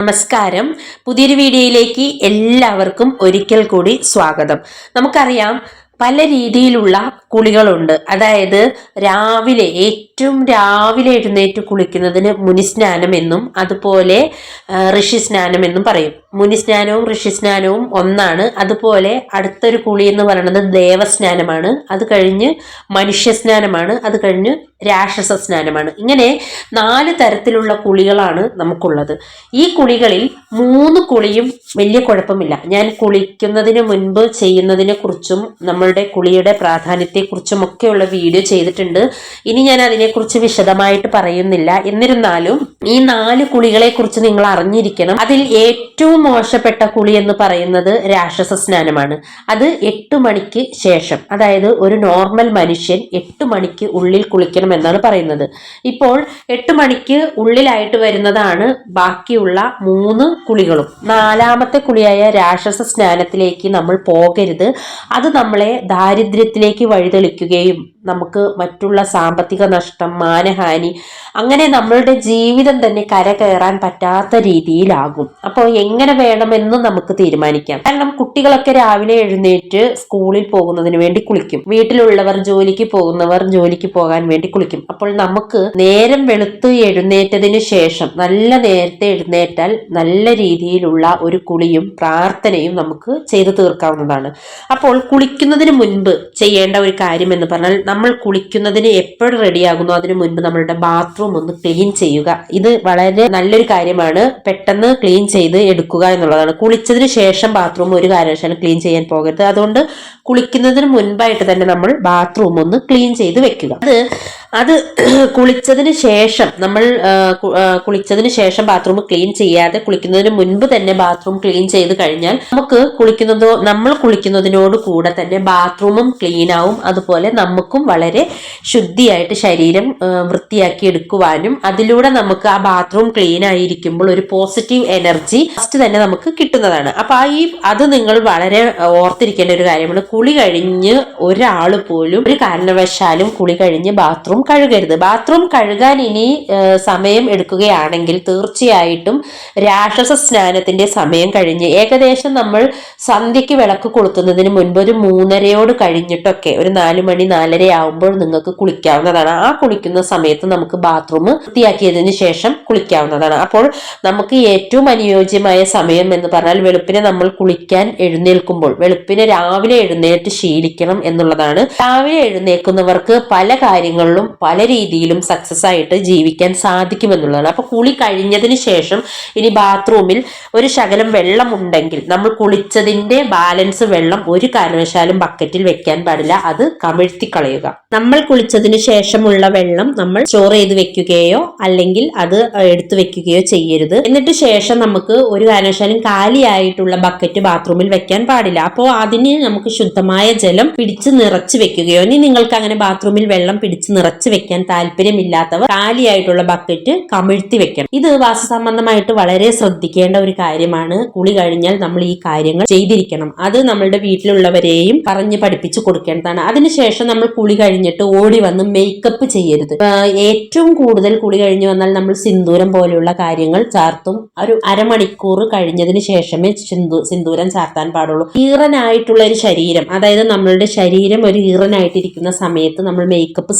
നമസ്കാരം. പുതിയൊരു വീഡിയോയിലേക്ക് എല്ലാവർക്കും ഒരിക്കൽ കൂടി സ്വാഗതം. നമുക്കറിയാം പല രീതിയിലുള്ള കുളികളുണ്ട്. അതായത് രാവിലെ ഏറ്റവും രാവിലെ എഴുന്നേറ്റ് കുളിക്കുന്നതിന് മുനിസ്നാനം എന്നും അതുപോലെ ഋഷി ഋഷിസ്നാനം എന്നും പറയും. മുനിസ്നാനവും ഋഷിസ്നാനവും ഒന്നാണ്. അതുപോലെ അടുത്തൊരു കുളി എന്ന് പറയുന്നത് ദേവസ്നാനമാണ്. അത് കഴിഞ്ഞ് മനുഷ്യസ്നാനമാണ് അത് കഴിഞ്ഞ് രാക്ഷസ സ്നാനമാണ്. ഇങ്ങനെ നാല് തരത്തിലുള്ള കുളികളാണ് നമുക്കുള്ളത്. ഈ കുളികളിൽ മൂന്ന് കുളിയും വലിയ കുഴപ്പമില്ല. ഞാൻ കുളിക്കുന്നതിന് മുൻപ് ചെയ്യുന്നതിനെ കുറിച്ചും നമ്മളുടെ കുളിയുടെ പ്രാധാന്യത്തെക്കുറിച്ചും ഒക്കെയുള്ള വീഡിയോ ചെയ്തിട്ടുണ്ട്. ഇനി ഞാൻ അതിനെക്കുറിച്ച് വിശദമായിട്ട് പറയുന്നില്ല. എന്നിരുന്നാലും ഈ നാല് കുളികളെ കുറിച്ച് നിങ്ങൾ അറിഞ്ഞിരിക്കണം. അതിൽ ഏറ്റവും മോശപ്പെട്ട കുളി എന്ന് പറയുന്നത് രാക്ഷസ സ്നാനമാണ് അത് എട്ട് മണിക്ക് ശേഷം അതായത് ഒരു നോർമൽ മനുഷ്യൻ എട്ട് മണിക്ക് ഉള്ളിൽ കുളിക്കണം എന്നാണ് പറയുന്നത്. ഇപ്പോൾ എട്ട് മണിക്ക് ഉള്ളിലായിട്ട് വരുന്നതാണ് ബാക്കിയുള്ള മൂന്ന് കുളികളും. നാലാമത്തെ കുളിയായ രാക്ഷസ സ്നാനത്തിലേക്ക് നമ്മൾ പോകരുത്. അത് നമ്മളെ ദാരിദ്ര്യത്തിലേക്ക് വഴിതെളിക്കുകയും നമുക്ക് മറ്റുള്ള സാമ്പത്തിക നഷ്ടം മാനഹാനി അങ്ങനെ നമ്മളുടെ ജീവിതം തന്നെ കരകയറാൻ പറ്റാത്ത രീതിയിലാകും. അപ്പോൾ എങ്ങനെ വേണമെന്ന് നമുക്ക് തീരുമാനിക്കാം. കാരണം കുട്ടികളൊക്കെ രാവിലെ എഴുന്നേറ്റ് സ്കൂളിൽ പോകുന്നതിന് വേണ്ടി കുളിക്കും. വീട്ടിലുള്ളവർ ജോലിക്ക് പോകുന്നവർ ജോലിക്ക് പോകാൻ വേണ്ടി കുളിക്കും. അപ്പോൾ നമുക്ക് നേരം വെളുത്ത് എഴുന്നേറ്റതിന് ശേഷം നല്ല നേരത്തെ എഴുന്നേറ്റാൽ നല്ല രീതിയിലുള്ള ഒരു കുളിയും പ്രാർത്ഥനയും നമുക്ക് ചെയ്തു തീർക്കാവുന്നതാണ്. അപ്പോൾ കുളിക്കുന്നതിന് മുൻപ് ചെയ്യേണ്ട ഒരു കാര്യം എന്ന് പറഞ്ഞാൽ നമ്മൾ കുളിക്കുന്നതിന് എപ്പോഴും റെഡിയാകുന്നു അതിനു മുൻപ് നമ്മളുടെ ബാത്റൂം ഒന്ന് ക്ലീൻ ചെയ്യുക. ഇത് വളരെ നല്ലൊരു കാര്യമാണ്. പെട്ടെന്ന് ക്ലീൻ ചെയ്ത് എടുക്കുക എന്നുള്ളതാണ്. കുളിച്ചതിന് ശേഷം ബാത്റൂം ഒരു കാരണവശാലും ക്ലീൻ ചെയ്യാൻ പോകരുത്. അതുകൊണ്ട് കുളിക്കുന്നതിന് മുൻപായിട്ട് തന്നെ നമ്മൾ ബാത്റൂം ഒന്ന് ക്ലീൻ ചെയ്ത് വെക്കുക. അത് അത് കുളിച്ചതിന് ശേഷം നമ്മൾ കുളിച്ചതിന് ശേഷം ബാത്റൂം ക്ലീൻ ചെയ്യാതെ കുളിക്കുന്നതിന് മുൻപ് തന്നെ ബാത്റൂം ക്ലീൻ ചെയ്ത് കഴിഞ്ഞാൽ നമുക്ക് കുളിക്കുന്നതോ നമ്മൾ കുളിക്കുന്നതിനോട് കൂടെ തന്നെ ബാത്റൂമും ക്ലീൻ ആവും. അതുപോലെ നമുക്കും വളരെ ശുദ്ധിയായിട്ട് ശരീരം വൃത്തിയാക്കി എടുക്കുവാനും അതിലൂടെ നമുക്ക് ആ ബാത്റൂം ക്ലീൻ ആയിരിക്കുമ്പോൾ ഒരു പോസിറ്റീവ് എനർജി ഫസ്റ്റ് തന്നെ നമുക്ക് കിട്ടുന്നതാണ്. അപ്പൊ ആ ഈ അത് നിങ്ങൾ വളരെ ഓർത്തിരിക്കേണ്ട ഒരു കാര്യമാണ്. കുളി കഴിഞ്ഞ് ഒരാൾ പോലും ഒരു കാരണവശാലും കുളി കഴിഞ്ഞ് ബാത്റൂം കഴുകരുത്. ബാത്റൂം കഴുകാൻ ഇനി സമയം എടുക്കുകയാണെങ്കിൽ തീർച്ചയായിട്ടും രാക്ഷസ സ്നാനത്തിന്റെ സമയം കഴിഞ്ഞ് ഏകദേശം നമ്മൾ സന്ധ്യയ്ക്ക് വിളക്ക് കൊളുത്തുന്നതിന് മുൻപ് ഒരു മൂന്നരയോട് കഴിഞ്ഞിട്ടൊക്കെ ഒരു നാല് മണി നാലര ആവുമ്പോൾ നിങ്ങൾക്ക് കുളിക്കാവുന്നതാണ്. ആ കുളിക്കുന്ന സമയത്ത് നമുക്ക് ബാത്റൂം വൃത്തിയാക്കിയതിന് ശേഷം കുളിക്കാവുന്നതാണ്. അപ്പോൾ നമുക്ക് ഏറ്റവും അനുയോജ്യമായ സമയം എന്ന് പറഞ്ഞാൽ വെളുപ്പിനെ നമ്മൾ കുളിക്കാൻ എഴുന്നേൽക്കുമ്പോൾ വെളുപ്പിനെ രാവിലെ എഴുന്നേറ്റ് ശീലിക്കണം എന്നുള്ളതാണ്. രാവിലെ എഴുന്നേൽക്കുന്നവർക്ക് പല കാര്യങ്ങളിലും പല രീതിയിലും സക്സസ് ആയിട്ട് ജീവിക്കാൻ സാധിക്കുമെന്നുള്ളതാണ്. അപ്പൊ കുളി കഴിഞ്ഞതിന് ശേഷം ഇനി ബാത്റൂമിൽ ഒരു ശകലം വെള്ളം ഉണ്ടെങ്കിൽ നമ്മൾ കുളിച്ചതിന്റെ ബാലൻസ് വെള്ളം ഒരു കാരണവശാലും ബക്കറ്റിൽ വെക്കാൻ പാടില്ല. അത് കമിഴ്ത്തി കളയുക. നമ്മൾ കുളിച്ചതിന് ശേഷമുള്ള വെള്ളം നമ്മൾ സ്റ്റോർ ചെയ്ത് വെക്കുകയോ അല്ലെങ്കിൽ അത് എടുത്തു വെക്കുകയോ ചെയ്യരുത്. എന്നിട്ട് ശേഷം നമുക്ക് ഒരു കാരണവശാലും കാലിയായിട്ടുള്ള ബക്കറ്റ് ബാത്റൂമിൽ വെക്കാൻ പാടില്ല. അപ്പോൾ അതിന് നമുക്ക് ശുദ്ധമായ ജലം പിടിച്ച് നിറച്ച് വെക്കുകയോ ഇനി നിങ്ങൾക്ക് അങ്ങനെ ബാത്റൂമിൽ വെള്ളം പിടിച്ച് നിറച്ച് വെക്കാൻ താല്പര്യമില്ലാത്തവർ കാലിയായിട്ടുള്ള ബക്കറ്റ് കമിഴ്ത്തി വെക്കണം. ഇത് വാസസംബന്ധമായിട്ട് വളരെ ശ്രദ്ധിക്കേണ്ട ഒരു കാര്യമാണ്. കുളി കഴിഞ്ഞാൽ നമ്മൾ ഈ കാര്യങ്ങൾ ചെയ്തിരിക്കണം. അത് നമ്മളുടെ വീട്ടിലുള്ളവരെയും പറഞ്ഞ് പഠിപ്പിച്ചു കൊടുക്കേണ്ടതാണ്. അതിനുശേഷം നമ്മൾ കുളി കഴിഞ്ഞിട്ട് ഓടി വന്ന് മേക്കപ്പ് ചെയ്യരുത്. ഏറ്റവും കൂടുതൽ കുളി കഴിഞ്ഞു വന്നാൽ നമ്മൾ സിന്ദൂരം പോലെയുള്ള കാര്യങ്ങൾ ചാർത്തും. ഒരു അരമണിക്കൂർ കഴിഞ്ഞതിന് ശേഷമേ സിന്ദൂ സിന്ദൂരം ചാർത്താൻ പാടുള്ളൂ. ഈറനായിട്ടുള്ള ഒരു ശരീരം അതായത് നമ്മളുടെ ശരീരം ഒരു ഈറനായിട്ടിരിക്കുന്ന സമയത്ത് നമ്മൾ മേക്കപ്പ്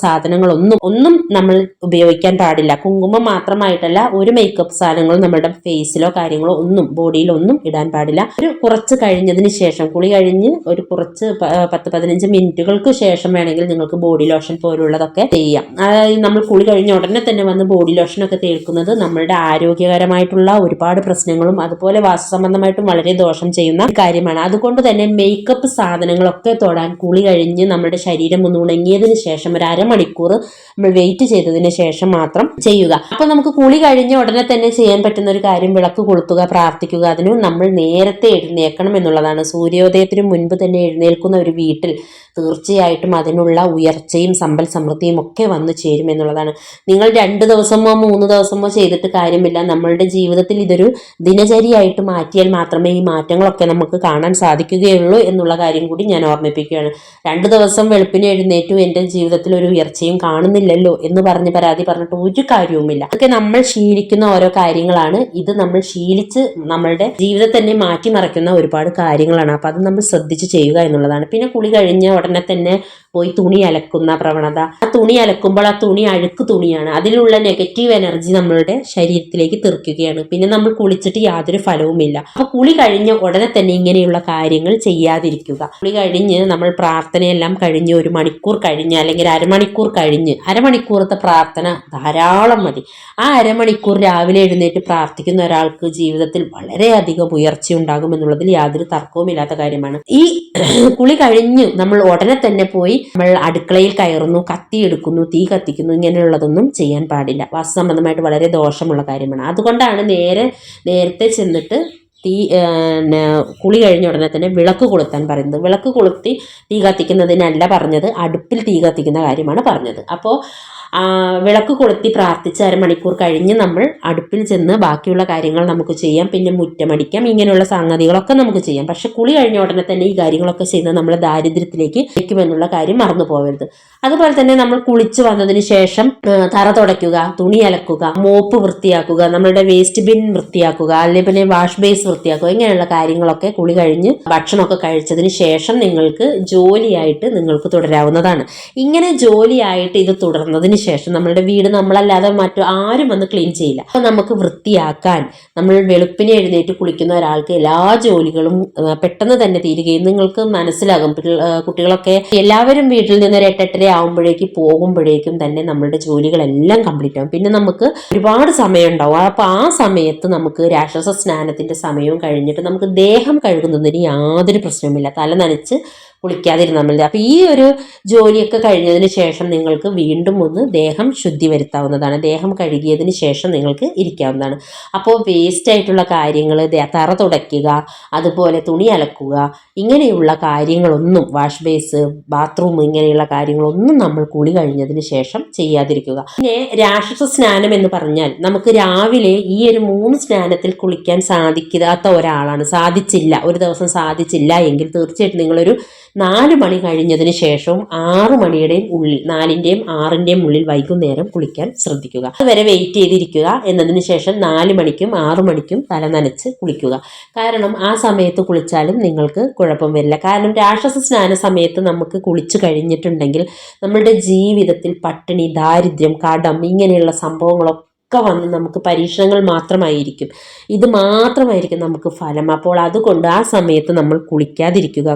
സാധനങ്ങളൊന്നും ഒന്നും നമ്മൾ ഉപയോഗിക്കാൻ പാടില്ല. കുങ്കുമം മാത്രമായിട്ടല്ല ഒരു മേക്കപ്പ് സാധനങ്ങളും നമ്മുടെ ഫേസിലോ കാര്യങ്ങളോ ഒന്നും ബോഡിയിലോ ഒന്നും ഇടാൻ പാടില്ല. ഒരു കുറച്ച് കഴിഞ്ഞതിന് ശേഷം കുളി കഴിഞ്ഞ് ഒരു കുറച്ച് പത്ത് പതിനഞ്ച് മിനിറ്റുകൾക്ക് ശേഷം വേണമെങ്കിൽ നിങ്ങൾക്ക് ബോഡി ലോഷൻ പോലുള്ളതൊക്കെ ചെയ്യാം. അതായത് നമ്മൾ കുളി കഴിഞ്ഞ ഉടനെ തന്നെ വന്ന് ബോഡി ലോഷൻ ഒക്കെ തേക്കുന്നത് നമ്മളുടെ ആരോഗ്യകരമായിട്ടുള്ള ഒരുപാട് പ്രശ്നങ്ങളും അതുപോലെ വാസസംബന്ധമായിട്ടും വളരെ ദോഷം ചെയ്യുന്ന കാര്യമാണ്. അതുകൊണ്ട് തന്നെ മേക്കപ്പ് സാധനങ്ങളൊക്കെ തൊടാൻ കുളി കഴിഞ്ഞ് നമ്മുടെ ശരീരം ഒന്ന് ഉണങ്ങിയതിന് ശേഷം ഒരു അരമണിക്കൂർ നമ്മൾ വെയിറ്റ് ചെയ്തതിന് ശേഷം മാത്രം ചെയ്യുക. അപ്പൊ നമുക്ക് കുളി കഴിഞ്ഞ ഉടനെ തന്നെ ചെയ്യാൻ പറ്റുന്ന ഒരു കാര്യം വിളക്ക് കൊളുത്തുക പ്രാർത്ഥിക്കുക. അതിന് നമ്മൾ നേരത്തെ എഴുന്നേൽക്കണം എന്നുള്ളതാണ്. സൂര്യോദയത്തിന് മുൻപ് തന്നെ എഴുന്നേൽക്കുന്ന ഒരു വീട്ടിൽ തീർച്ചയായിട്ടും അതിനുള്ള ഉയർച്ചയും സമ്പൽ സമൃദ്ധിയും ഒക്കെ വന്നു ചേരും എന്നുള്ളതാണ്. നിങ്ങൾ രണ്ട് ദിവസമോ മൂന്ന് ദിവസമോ ചെയ്തിട്ട് കാര്യമില്ല. നമ്മളുടെ ജീവിതത്തിൽ ഇതൊരു ദിനചര്യയായിട്ട് മാറ്റിയാൽ മാത്രമേ ഈ മാറ്റങ്ങളൊക്കെ നമുക്ക് കാണാൻ സാധിക്കുകയുള്ളൂ എന്നുള്ള കാര്യം കൂടി ഞാൻ ഓർമ്മിപ്പിക്കുകയാണ്. രണ്ട് ദിവസം വെളുപ്പിന് എഴുന്നേറ്റു എന്റെ ജീവിതത്തിൽ ഒരു ഉയർച്ചയും കാണുന്നില്ലല്ലോ എന്ന് പറഞ്ഞ് പരാതി പറഞ്ഞിട്ട് ഒരു കാര്യവുമില്ല. അതൊക്കെ നമ്മൾ ശീലിക്കുന്ന ഓരോ കാര്യങ്ങളാണ്. ഇത് നമ്മൾ ശീലിച്ച് നമ്മളുടെ ജീവിതത്തെ തന്നെ മാറ്റിമറിക്കുന്ന ഒരുപാട് കാര്യങ്ങളാണ്. അപ്പം അത് നമ്മൾ ശ്രദ്ധിച്ച് ചെയ്യുക എന്നുള്ളതാണ്. പിന്നെ കുളി കഴിഞ്ഞ ഉടനെ തന്നെ പോയി തുണി അലക്കുന്ന പ്രവണത. ആ തുണി അലക്കുമ്പോൾ ആ തുണി അഴുക്ക് തുണിയാണ്. അതിലുള്ള നെഗറ്റീവ് എനർജി നമ്മളുടെ ശരീരത്തിലേക്ക് തെറിക്കുകയാണ്. പിന്നെ നമ്മൾ കുളിച്ചിട്ട് യാതൊരു ഫലവുമില്ല. അപ്പൊ കുളി കഴിഞ്ഞ ഉടനെ തന്നെ ഇങ്ങനെയുള്ള കാര്യങ്ങൾ ചെയ്യാതിരിക്കുക. കുളി കഴിഞ്ഞ് നമ്മൾ പ്രാർത്ഥനയെല്ലാം കഴിഞ്ഞ് ഒരു മണിക്കൂർ കഴിഞ്ഞ് അല്ലെങ്കിൽ അരമണിക്കൂർ കഴിഞ്ഞ് അരമണിക്കൂറത്തെ പ്രാർത്ഥന ധാരാളം മതി. ആ അരമണിക്കൂർ രാവിലെ എഴുന്നേറ്റ് പ്രാർത്ഥിക്കുന്ന ഒരാൾക്ക് ജീവിതത്തിൽ വളരെയധികം ഉയർച്ച ഉണ്ടാകും എന്നുള്ളതിൽ യാതൊരു തർക്കവുമില്ലാത്ത കാര്യമാണ്. ഈ കുളി കഴിഞ്ഞ് നമ്മൾ ഉടനെ തന്നെ പോയി നമ്മൾ അടുക്കളയിൽ കയറുന്നു കത്തി എടുക്കുന്നു തീ കത്തിക്കുന്നു ഇങ്ങനെയുള്ളതൊന്നും ചെയ്യാൻ പാടില്ല. വാസ്തു സംബന്ധമായിട്ട് വളരെ ദോഷമുള്ള കാര്യമാണ്. അതുകൊണ്ടാണ് നേരെ നേരത്തെ ചെന്നിട്ട് തീ കുളി കഴിഞ്ഞ ഉടനെ തന്നെ വിളക്ക് കൊളുത്താൻ പറയുന്നത്. വിളക്ക് കൊളുത്തി തീ കത്തിക്കുന്നതിനല്ല പറഞ്ഞത് അടുപ്പിൽ തീ കത്തിക്കുന്ന കാര്യമാണ് പറഞ്ഞത്. അപ്പോൾ വിളക്ക് കൊളുത്തി പ്രാർത്ഥിച്ച് അരമണിക്കൂർ കഴിഞ്ഞ് നമ്മൾ അടുപ്പിൽ ചെന്ന് ബാക്കിയുള്ള കാര്യങ്ങൾ നമുക്ക് ചെയ്യാം. പിന്നെ മുറ്റമടിക്കാം. ഇങ്ങനെയുള്ള സംഗതികളൊക്കെ നമുക്ക് ചെയ്യാം. പക്ഷെ കുളി കഴിഞ്ഞ ഉടനെ തന്നെ ഈ കാര്യങ്ങളൊക്കെ ചെയ്യുന്നത് നമ്മൾ ദാരിദ്ര്യത്തിലേക്ക് വയ്ക്കുമെന്നുള്ള കാര്യം മറന്നു പോകരുത് അതുപോലെ തന്നെ നമ്മൾ കുളിച്ച് വന്നതിന് ശേഷം തറ തുടയ്ക്കുക തുണി അലക്കുക മോപ്പ് വൃത്തിയാക്കുക നമ്മളുടെ വേസ്റ്റ് ബിൻ വൃത്തിയാക്കുക അല്ലെങ്കിൽ പിന്നെ വാഷ് ബേസ് വൃത്തിയാക്കുക ഇങ്ങനെയുള്ള കാര്യങ്ങളൊക്കെ കുളി കഴിഞ്ഞ് ഭക്ഷണമൊക്കെ കഴിച്ചതിന് ശേഷം നിങ്ങൾക്ക് ജോലിയായിട്ട് നിങ്ങൾക്ക് തുടരാവുന്നതാണ്. ഇങ്ങനെ ജോലിയായിട്ട് ഇത് തുടർന്നതിന് ശേഷം നമ്മളുടെ വീട് നമ്മളല്ലാതെ മറ്റു ആരും വന്ന് ക്ലീൻ ചെയ്യില്ല. അപ്പം നമുക്ക് വൃത്തിയാക്കാൻ നമ്മൾ വെളുപ്പിനെ എഴുന്നേറ്റ് കുളിക്കുന്ന ഒരാൾക്ക് എല്ലാ ജോലികളും പെട്ടെന്ന് തന്നെ തീരുകയും നിങ്ങൾക്ക് മനസ്സിലാകും. കുട്ടികളൊക്കെ എല്ലാവരും വീട്ടിൽ നിന്ന് ഒരു എട്ടെട്ടര ആകുമ്പോഴേക്ക് പോകുമ്പോഴേക്കും തന്നെ നമ്മളുടെ ജോലികളെല്ലാം കംപ്ലീറ്റ് ആകും പിന്നെ നമുക്ക് ഒരുപാട് സമയം ഉണ്ടാവും അപ്പോൾ ആ സമയത്ത് നമുക്ക് രാക്ഷസ സ്നാനത്തിന്റെ സമയവും കഴിഞ്ഞിട്ട് നമുക്ക് ദേഹം കഴുകുന്നതിന് യാതൊരു പ്രശ്നവുമില്ല. തല നനച്ച് കുളിക്കാതിരുന്നാൽ മതി. അപ്പോൾ ഈ ഒരു ജോലിയൊക്കെ കഴിഞ്ഞതിന് ശേഷം നിങ്ങൾക്ക് വീണ്ടും ഒന്ന് ദേഹം ശുദ്ധി വരുത്താവുന്നതാണ് ദേഹം കഴുകിയതിന് ശേഷം നിങ്ങൾക്ക് ഇരിക്കാവുന്നതാണ്. അപ്പോൾ വേസ്റ്റ് ആയിട്ടുള്ള കാര്യങ്ങൾ തറ തുടയ്ക്കുക അതുപോലെ തുണി അലക്കുക ഇങ്ങനെയുള്ള കാര്യങ്ങളൊന്നും വാഷ് ബേസ് ബാത്റൂം ഇങ്ങനെയുള്ള കാര്യങ്ങളൊന്നും നമ്മൾ കുളി കഴിഞ്ഞതിന് ശേഷം ചെയ്യാതിരിക്കുക. പിന്നെ രാക്ഷസ സ്നാനം എന്ന് പറഞ്ഞാൽ നമുക്ക് രാവിലെ ഈ ഒരു മൂന്ന് സ്നാനത്തിൽ കുളിക്കാൻ സാധിക്കാത്ത ഒരാളാണ്. സാധിച്ചില്ല. ഒരു ദിവസം സാധിച്ചില്ല എങ്കിൽ തീർച്ചയായിട്ടും നിങ്ങളൊരു നാല് മണി കഴിഞ്ഞതിന് ശേഷവും ആറു മണിയുടെയും ഉള്ളിൽ നാലിന്റെയും ആറിന്റെയും ഉള്ളിൽ വൈകുന്നേരം കുളിക്കാൻ ശ്രദ്ധിക്കുക. അതുവരെ വെയിറ്റ് ചെയ്തിരിക്കുക. എന്നതിന് ശേഷം നാല് മണിക്കും ആറു മണിക്കും തല നനച്ച് കുളിക്കുക. കാരണം ആ സമയത്ത് കുളിച്ചാലും നിങ്ങൾക്ക് കുഴപ്പം വരില്ല. കാരണം രാക്ഷസ സ്നാന സമയത്ത് നമുക്ക് കുളിച്ചു കഴിഞ്ഞിട്ടുണ്ടെങ്കിൽ നമ്മളുടെ ജീവിതത്തിൽ പട്ടിണി ദാരിദ്ര്യം കടം ഇങ്ങനെയുള്ള സംഭവങ്ങളൊക്കെ ഒക്കെ വന്ന് നമുക്ക് പരീക്ഷണങ്ങൾ മാത്രമായിരിക്കും. ഇത് മാത്രമായിരിക്കും നമുക്ക് ഫലം. അപ്പോൾ അതുകൊണ്ട് ആ സമയത്ത് നമ്മൾ കുളിക്കാതിരിക്കുക.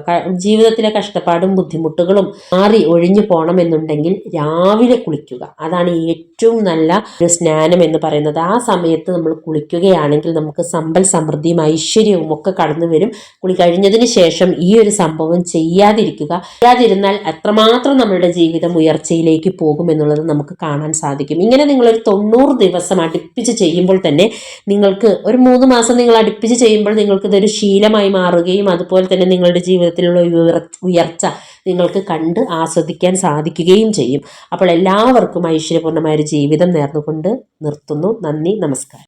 ജീവിതത്തിലെ കഷ്ടപ്പാടും ബുദ്ധിമുട്ടുകളും മാറി ഒഴിഞ്ഞു പോകണമെന്നുണ്ടെങ്കിൽ രാവിലെ കുളിക്കുക. അതാണ് ഏറ്റവും നല്ല ഒരു സ്നാനം എന്ന് പറയുന്നത്. ആ സമയത്ത് നമ്മൾ കുളിക്കുകയാണെങ്കിൽ നമുക്ക് സമ്പൽ സമൃദ്ധിയും ഐശ്വര്യവും ഒക്കെ കടന്നു വരും. കുളി കഴിഞ്ഞതിന് ശേഷം ഈ ഒരു സംഭവം ചെയ്യാതിരിക്കുക. ചെയ്യാതിരുന്നാൽ എത്രമാത്രം നമ്മളുടെ ജീവിതം ഉയർച്ചയിലേക്ക് പോകുമെന്നുള്ളത് നമുക്ക് കാണാൻ സാധിക്കും. ഇങ്ങനെ നിങ്ങളൊരു തൊണ്ണൂറ് ദിവസം ദിവസം അടുപ്പിച്ച് ചെയ്യുമ്പോൾ തന്നെ നിങ്ങൾക്ക് ഒരു മൂന്ന് മാസം നിങ്ങൾ അടുപ്പിച്ച് ചെയ്യുമ്പോൾ നിങ്ങൾക്ക് ഇതൊരു ശീലമായി മാറുകയും അതുപോലെ തന്നെ നിങ്ങളുടെ ജീവിതത്തിലുള്ള ഉയർച്ച നിങ്ങൾക്ക് കണ്ട് ആസ്വദിക്കാൻ സാധിക്കുകയും ചെയ്യും. അപ്പോൾ എല്ലാവർക്കും ഐശ്വര്യപൂർണമായ ഒരു ജീവിതം നേർന്നുകൊണ്ട് നിർത്തുന്നു. നന്ദി നമസ്കാരം.